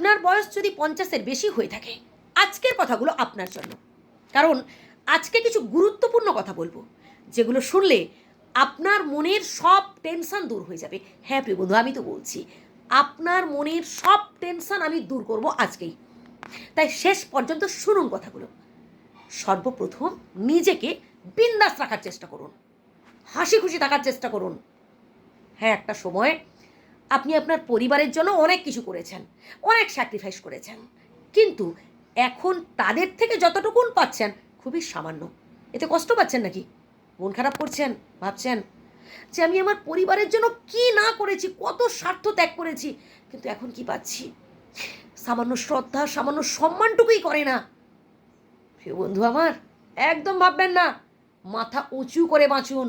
আপনার বয়স যদি পঞ্চাশের বেশি হয়ে থাকে, আজকের কথাগুলো আপনার জন্য। কারণ আজকে কিছু গুরুত্বপূর্ণ কথা বলব, যেগুলো শুনলে আপনার মনের সব টেনশন দূর হয়ে যাবে। হ্যাঁ প্রিয় বন্ধু, আমি তো বলছি, আপনার মনের সব টেনশন আমি দূর করব আজকেই। তাই শেষ পর্যন্ত শুনুন কথাগুলো। সর্বপ্রথম নিজেকে বিন্দাস রাখার চেষ্টা করুন। হাসি খুশি থাকার চেষ্টা করুন। হ্যাঁ একটা সময় আপনি আপনার পরিবারের জন্য অনেক কিছু করেছেন, অনেক স্যাক্রিফাইস করেছেন। কিন্তু এখন তাদের থেকে যতটুকুন পাচ্ছেন, খুবই সামান্য। এতে কষ্ট পাচ্ছেন নাকি? মন খারাপ করছেন, ভাবছেন যে আমি আমার পরিবারের জন্য কি না করেছি, কত স্বার্থ ত্যাগ করেছি, কিন্তু এখন কি পাচ্ছি? সামান্য শ্রদ্ধা, সামান্য সম্মানটুকুই করে না। প্রিয় বন্ধু আমার, একদম ভাববেন না, মাথা উঁচু করে বাঁচুন।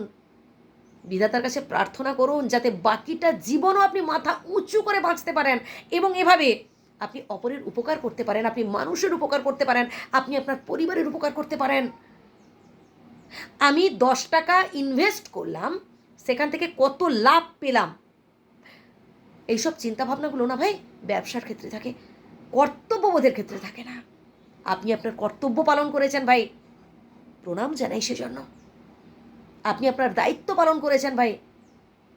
বিধাতার কাছে প্রার্থনা করুন যাতে বাকিটা জীবনও আপনি মাথা উঁচু করে বাঁচতে পারেন এবং এভাবে আপনি অপরের উপকার করতে পারেন, আপনি মানুষের উপকার করতে পারেন, আপনি আপনার পরিবারের উপকার করতে পারেন। আমি দশ টাকা ইনভেস্ট করলাম, সেখান থেকে কত লাভ পেলাম? এইসব চিন্তাভাবনাগুলো না ভাই ব্যবসার ক্ষেত্রে থাকে, কর্তব্যবোধের ক্ষেত্রে থাকে না। আপনি আপনার কর্তব্য পালন করেছেন ভাই। প্রণাম জানাই সেজন্য। আপনি আপনার দায়িত্ব পালন করেছেন ভাই।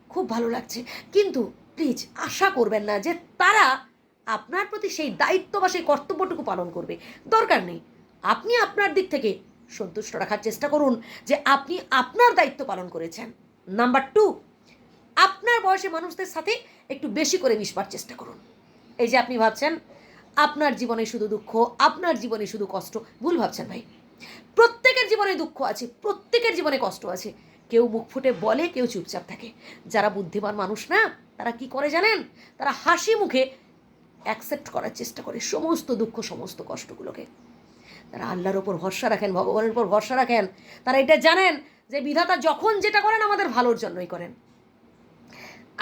খুব ভালো লাগছে। কিন্তু প্লিজ আশা করবেন না যে তারা আপনার প্রতি সেই দায়িত্ব বা সেই কর্তব্যটুকু পালন করবে। দরকার নেই। আপনি আপনার দিক থেকে সন্তুষ্ট রাখার চেষ্টা করুন যে আপনি আপনার দায়িত্ব পালন করেছেন। নাম্বার টু আপনার বয়সে মানুষদের সাথে একটু বেশি করে মিশবার চেষ্টা করুন। এই যে আপনি ভাবছেন, আপনার জীবনে শুধু দুঃখ, আপনার জীবনে শুধু কষ্ট, ভুল ভাবছেন ভাই। প্রত্যেকের জীবনে দুঃখ আছে, প্রত্যেকের জীবনে কষ্ট আছে। কেউ মুখ ফুটে বলে, কেউ চুপচাপ থাকে। যারা বুদ্ধিমান মানুষ না, তারা কি করে জানেন? তারা হাসি মুখে অ্যাকসেপ্ট করার চেষ্টা করে সমস্ত দুঃখ, সমস্ত কষ্টগুলোকে। তারা আল্লাহর ওপর ভরসা রাখেন, ভগবানের উপর ভরসা রাখেন। তারা এটা জানেন যে বিধাতা যখন যেটা করেন, আমাদের ভালোর জন্যই করেন।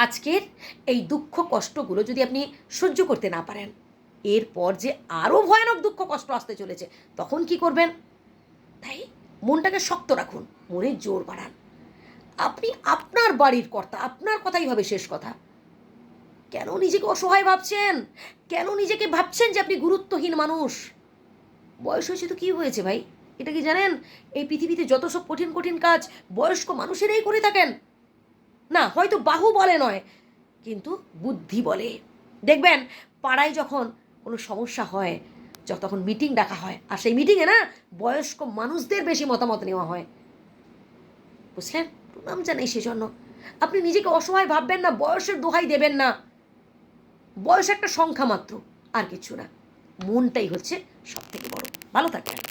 আজকের এই দুঃখ, কষ্টগুলো যদি আপনি সহ্য করতে না পারেন, এরপর যে আরও ভয়ানক দুঃখ, কষ্ট আসতে চলেছে, তখন কি করবেন? তাই মনটাকে শক্ত রাখুন, মনে জোর বাড়ান। আপনি আপনার বাড়ির কর্তা, আপনার কথাই হবে শেষ কথা। কেন নিজেকে অসহায় ভাবছেন? কেন নিজেকে ভাবছেন যে আপনি গুরুত্বহীন মানুষ? বয়স হয়েছে তো কী হয়েছে ভাই? এটা কি জানেন? এই পৃথিবীতে যত সব কঠিন কঠিন কাজ বয়স্ক মানুষেরাই করে থাকেন। না, হয়তো বাহু বলে নয়, কিন্তু বুদ্ধি বলে। দেখবেন, পাড়ায় যখন কোনো সমস্যা হয় তখন মিটিং ডাকা হয়। আর সেই মিটিংয়ে না বয়স্ক মানুষদের বেশি মতামত নেওয়া হয়। বুঝলেন? প্রণাম জানাই সেজন্য। আপনি নিজেকে অসহায় ভাববেন না, বয়সের দোহাই দেবেন না। বয়স একটা সংখ্যা মাত্র, আর কিছু না। মনটাই হচ্ছে সব থেকে বড়। ভালো থাকবেন।